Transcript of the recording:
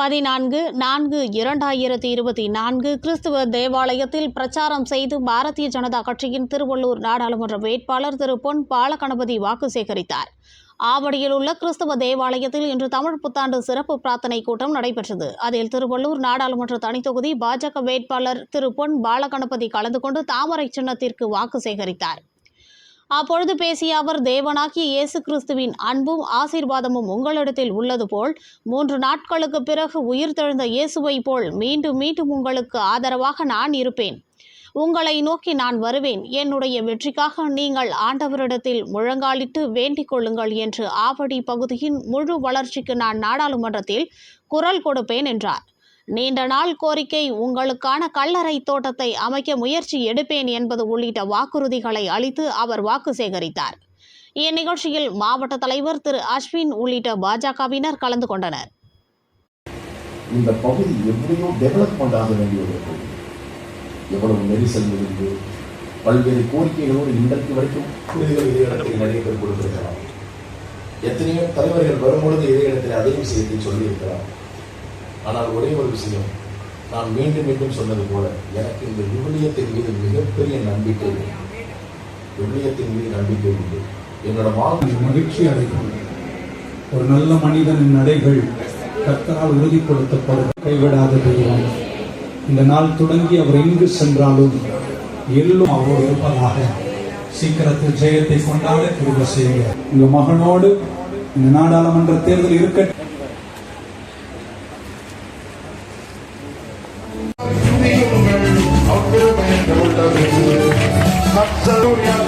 பதினான்கு நான்கு இரண்டாயிரத்தி இருபத்தி நான்கு கிறிஸ்துவ தேவாலயத்தில் பிரச்சாரம் செய்து பாரதிய ஜனதா கட்சியின் திருவள்ளூர் நாடாளுமன்ற வேட்பாளர் திரு பொன் பாலகணபதி வாக்கு சேகரித்தார். ஆவடியில் உள்ள கிறிஸ்தவ தேவாலயத்தில் இன்று தமிழ் புத்தாண்டு சிறப்பு பிரார்த்தனை கூட்டம் நடைபெற்றது. அதில் திருவள்ளூர் நாடாளுமன்ற தனித்தொகுதி பாஜக வேட்பாளர் திரு பொன் பாலகணபதி கலந்து கொண்டு தாமரை சின்னத்திற்கு வாக்கு சேகரித்தார். அப்பொழுது பேசிய அவர் தேவனாகிய இயேசு கிறிஸ்துவின் அன்பும் ஆசீர்வாதமும் உங்களிடத்தில் உள்ளது போல் மூன்று நாட்களுக்கு பிறகு உயிர் தெழுந்த இயேசுவை போல் மீண்டும் மீண்டும் உங்களுக்கு ஆதரவாக நான் இருப்பேன். உங்களை நோக்கி நான் வருவேன். என்னுடைய வெற்றிக்காக நீங்கள் ஆண்டவரிடத்தில் முழங்காலிட்டு வேண்டிக் கொள்ளுங்கள் என்று ஆவடி பகுதியின் முழு வளர்ச்சிக்கு நான் நாடாளுமன்றத்தில் குரல் கொடுப்பேன் என்றார். நீண்ட நாள் கோரிக்கை உங்களுக்கான கல்லறை தோட்டத்தை அமைக்க முயற்சி எடுப்பேன் என்பது உள்ளிட்ட வாக்குறுதிகளை அளித்து அவர் வாக்கு சேகரித்தார். இந்நிகழ்ச்சியில் மாவட்ட தலைவர் திரு அஸ்வின் உள்ளிட்ட பாஜகவினர் கலந்து கொண்டனர். இந்த பகுதி எப்படியோ டெவலப்மெண்ட் ஆக வேண்டியது. எவ்வளவு நெரிசல் இருந்து பல்வேறு கோரிக்கைகளோடு இன்றைக்கு வரைக்கும் நடைபெற்று கொடுத்திருக்கிறார் எத்தனையோ தலைவர்கள் வரும்பொழுது இதே இடத்தில் அதையும் விஷயத்தை சொல்லியிருக்கிறார். ஆனால் ஒரே ஒரு விஷயம் நான் மீண்டும் மீண்டும் சொன்னது போல எனக்கு இந்த விவிலியத்தின் மீது மிகப்பெரிய நம்பிக்கை விவிலியத்தின் மீது நம்பிக்கை உண்டு. என்னோட வாழ்க்கை மகிழ்ச்சி அடைக்கும் ஒரு நல்ல மனிதனின் நடைகள் கத்தரால் உறுதிப்படுத்தப்படும். கைவிடாத தெய்வம் இந்த நாள் தொடங்கி அவர் எங்கு சென்றாலும் எல்லும் அவரோடு இருப்பதாக சீக்கிரத்தில் ஜெயத்தை கொண்டாட கிருப செய்ய உங்க மகனோடு இந்த நாடாளுமன்ற தேர்தல் இருக்கட்டும்.